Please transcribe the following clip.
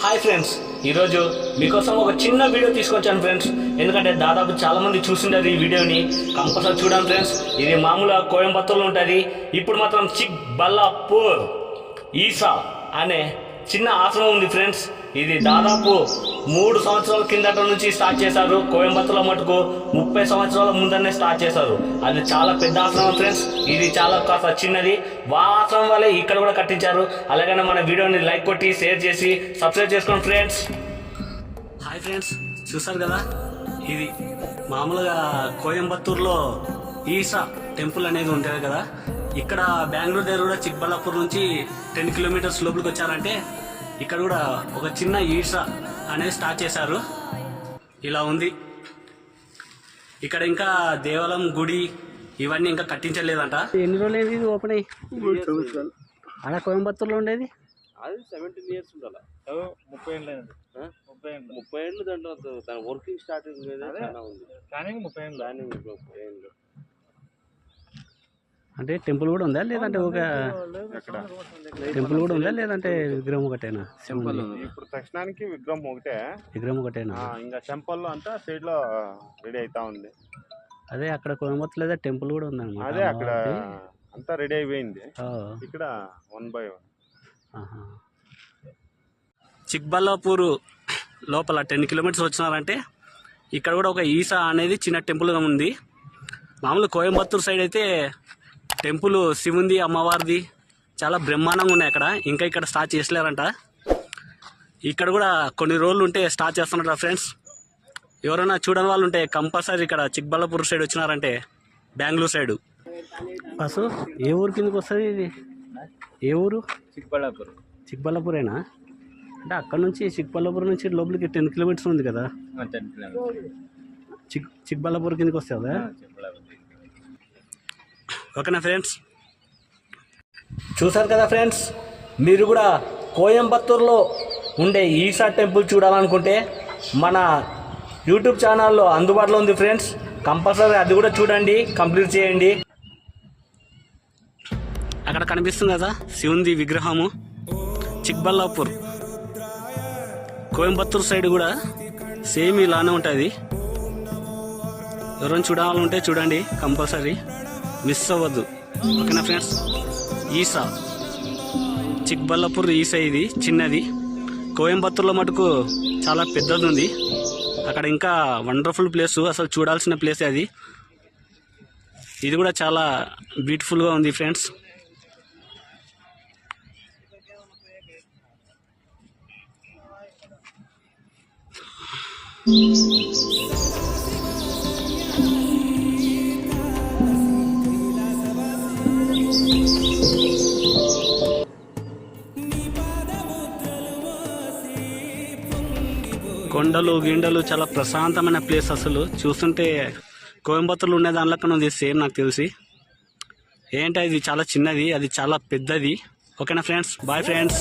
Hi friends ఈరోజు మీకోసం ఒక చిన్న వీడియో తీసుకొచ్చాను ఫ్రెండ్స్ ఎందుకంటే దాదాపు చాలామంది చూసింటారు ఈ వీడియోని కంపల్సరీ చూడండి ఫ్రెండ్స్ ఇది మామూలుగా కోయంబత్తూరులో ఉంటుంది. ఇప్పుడు మాత్రం చిక్ బల్లాపూర్ ఈసా అనే చిన్న ఆశ్రమం ఉంది ఫ్రెండ్స్. ఇది దాదాపు మూడు సంవత్సరాల కిందట నుంచి స్టార్ట్ చేశారు. కోయంబత్తూరులో మటుకు ముప్పై సంవత్సరాల ముందరనే స్టార్ట్ చేశారు. అది చాలా పెద్ద ఆశ్రమం ఫ్రెండ్స్. ఇది చాలా కాస్త చిన్నది. వా ఆశ్రమం వల్లే ఇక్కడ కూడా కట్టించారు. అలాగనే మన వీడియోని లైక్ కొట్టి షేర్ చేసి సబ్స్క్రైబ్ చేసుకోండి ఫ్రెండ్స్. Hi friends. చూసారు కదా? ఇది మామూలుగా కోయంబత్తూరులో ఈసా టెంపుల్ అనేది ఉంటుంది కదా? ఇక్కడ బెంగళూరు దగ్గర కూడా చిక్బల్లాపూర్ నుంచి టెన్ కిలోమీటర్స్ లోపలికి వచ్చారంటే ఇక్కడ కూడా ఒక చిన్న ఈసా అనేది స్టార్ట్ చేశారు. ఇలా ఉంది. ఇక్కడ ఇంకా దేవాలయం గుడి ఇవన్నీ ఇంకా కట్టించలేదంట. ఎన్ని రోజులు ఇది ఓపెన్ అయ్యి? ఆడ కోయంబత్తూరులో ఉండేది? అది సెవెంటీన్ ఇయర్స్ ఉండాలి? ముప్పై ఏళ్ళు ముప్పై ఏళ్ళు. ముప్పై ఏళ్ళు దాంట్లో వర్కింగ్ స్టార్టింగ్. చాలా ఉంది. ప్లానింగ్ ముప్పై ఏళ్ళు. ముప్పై ఏళ్ళు. అంటే టెంపుల్ కూడా ఉందా? లేదంటే ఒక టెంపుల్ కూడా ఉందా? లేదంటే విగ్రహం ఒకటేనా? శివునిది? ఇప్పుడు దర్శనానికి విగ్రహం ఒకటే. విగ్రహం ఒకటేనా? ఆ, ఇంకా టెంపుల్ అంతా సైడ్లో రెడీ అవుతా ఉంది. అదే అక్కడ కోయంబత్తూర్ లేదా టెంపుల్ కూడా ఉందన్నమాట. అదే అక్కడ. అంతా రెడీ అయిపోయింది. ఇక్కడ వన్ బై వన్. చిక్బల్లాపూర్ లోపల టెన్ కిలోమీటర్స్ వచ్చినారంటే ఇక్కడ కూడా ఒక ఈసా అనేది చిన్న టెంపుల్గా ఉంది. మామూలు కోయంబత్తూర్ సైడ్ అయితే టెంపుల్ శివుంది అమ్మవారిది చాలా బ్రహ్మాండంగా ఉన్నాయి అక్కడ. ఇంకా ఇక్కడ స్టార్ట్ చేసలేరంట ఇక్కడ కూడా కొన్ని రోజులు ఉంటే స్టార్ట్ చేస్తున్నారట ఫ్రెండ్స్. ఎవరైనా చూడని వాళ్ళు ఉంటే కంపల్సరీ ఇక్కడ చిక్బల్లాపూర్ సైడ్ వచ్చినారంటే బెంగళూరు సైడ్. బస్సు ఏ ఊరు కిందకి వస్తుంది ఇది? ఏ ఊరు? చిక్కబళ్ళాపూర్ చిక్బల్లాపూరేనా అంటే అక్కడ నుంచి చిక్బల్లాపూర్ నుంచి లోపలికి టెన్ కిలోమీటర్స్ ఉంది కదా. చిక్ చిక్బల్లాపూర్ కిందకి వస్తుందా? ఓకేనా ఫ్రెండ్స్? చూసారు కదా ఫ్రెండ్స్? మీరు కూడా కోయంబత్తూర్లో ఉండే ఈసా టెంపుల్ చూడాలనుకుంటే మన యూట్యూబ్ ఛానల్లో అందుబాటులో ఉంది ఫ్రెండ్స్. కంపల్సరీ అది కూడా చూడండి కంప్లీట్ చేయండి. అక్కడ కనిపిస్తుంది కదా శివుంది విగ్రహము చిక్బల్లాపూర్ కోయంబత్తూర్ సైడ్ కూడా సేమ్ ఇలానే ఉంటుంది. ఎవరైనా చూడాలంటే చూడండి కంపల్సరీ. మిస్ అవ్వద్దు. ఓకేనా ఫ్రెండ్స్? ఈసా. చిక్బల్లాపూర్ ఈసా ఇది చిన్నది. కోయంబత్తూర్లో మటుకు చాలా పెద్దది ఉంది అక్కడ ఇంకా వండర్ఫుల్ ప్లేస్ అసలు చూడాల్సిన ప్లేస్ అది. ఇది కూడా చాలా బ్యూటిఫుల్గా ఉంది ఫ్రెండ్స్. కొండలు గిండలు చాలా ప్రశాంతమైన ప్లేస్ అసలు. చూస్తుంటే కోయంబత్తూరులో ఉండే దానిలో ఉంది సేమ్ నాకు తెలిసి. ఏంటి ఇది చాలా చిన్నది అది చాలా పెద్దది. ఓకేనా ఫ్రెండ్స్ బాయ్ ఫ్రెండ్స్